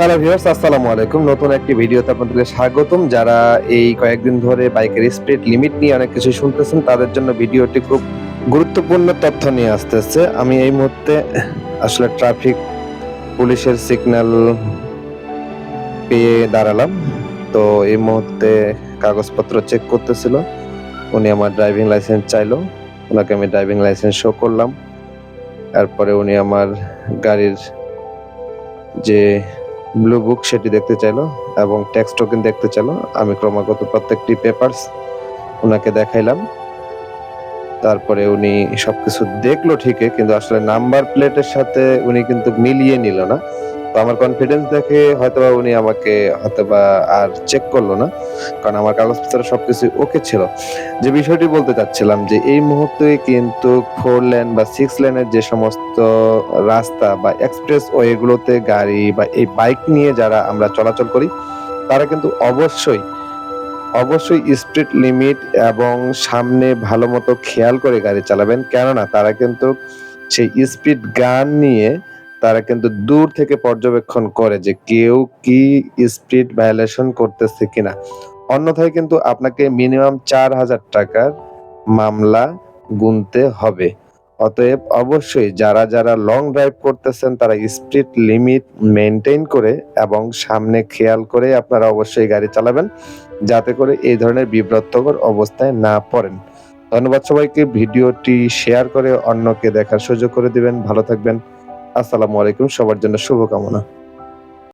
Hello viewers আসসালামু আলাইকুম। নতুন একটি ভিডিওতে আপনাদের স্বাগতম। যারা এই কয়েকদিন ধরে বাইকের স্পিড লিমিট নিয়ে অনেক কিছু শুনতেছেন, তাদের জন্য ভিডিওটি খুব গুরুত্বপূর্ণ তথ্য নিয়ে আসতেছে। আমি এই মুহূর্তে আসলে ট্রাফিক পুলিশের সিগন্যাল পেয়ে দাঁড়ালাম। তো এই মুহূর্তে কাগজপত্র চেক করতেছিল। উনি আমার ড্রাইভিং লাইসেন্স চাইলো। ওনাকে আমি ড্রাইভিং লাইসেন্স শো করলাম। তারপরে উনি আমার গাড়ির যে ব্লু বুক সেটি দেখতে চাইলো এবং ট্যাক্স টোকেন দেখতে চাইলো। আমি ক্রমাগত প্রত্যেকটি পেপারস ওনাকে দেখাইলাম। তারপরে উনি সবকিছু দেখল ঠিকই, কিন্তু আসলে নাম্বার প্লেটের সাথে উনি কিন্তু মিলিয়ে নিল না। তো আমার কনফিডেন্স দেখে হয়তোবা উনি আমাকে হয়তোবা আর চেক করল না, কারণ আমার কাগজপত্র সবকিছু ওকে ছিল। যে বিষয়টি বলতে চাচ্ছিলাম যে, এই মুহূর্তে কিন্তু ফোর লেন বা সিক্স লেনের যে সমস্ত রাস্তা বা এক্সপ্রেস ওয়েগুলোতে গাড়ি বা এই বাইক নিয়ে যারা আমরা চলাচল করি, তারা কিন্তু অবশ্যই অবশ্যই স্পিড লিমিট এবং সামনে ভালো মতো খেয়াল করে গাড়ি চালাবেন। কেননা তারা কিন্তু সেই স্পিড গান নিয়ে তারা কিন্তু দূর থেকে পর্যবেক্ষণ করে যে কেউ কি স্পিড ভায়োলেশন করতেছে কিনা। অন্যথায় কিন্তু আপনাকে মিনিমাম চার হাজার টাকার মামলা গুনতে হবে। অতএব অবশ্যই যারা যারা লং ড্রাইভ করতেছেন, তারা স্পিড লিমিট মেনটেন করে এবং সামনে খেয়াল করে আপনারা অবশ্যই গাড়ি চালাবেন, যাতে করে এই ধরনের বিব্রতকর অবস্থায় না পড়েন। ধন্যবাদ সবাইকে, ভিডিওটি শেয়ার করে অন্যকে দেখার সুযোগ করে দিবেন। ভালো থাকবেন। আসসালামু আলাইকুম। সবার জন্য শুভকামনা।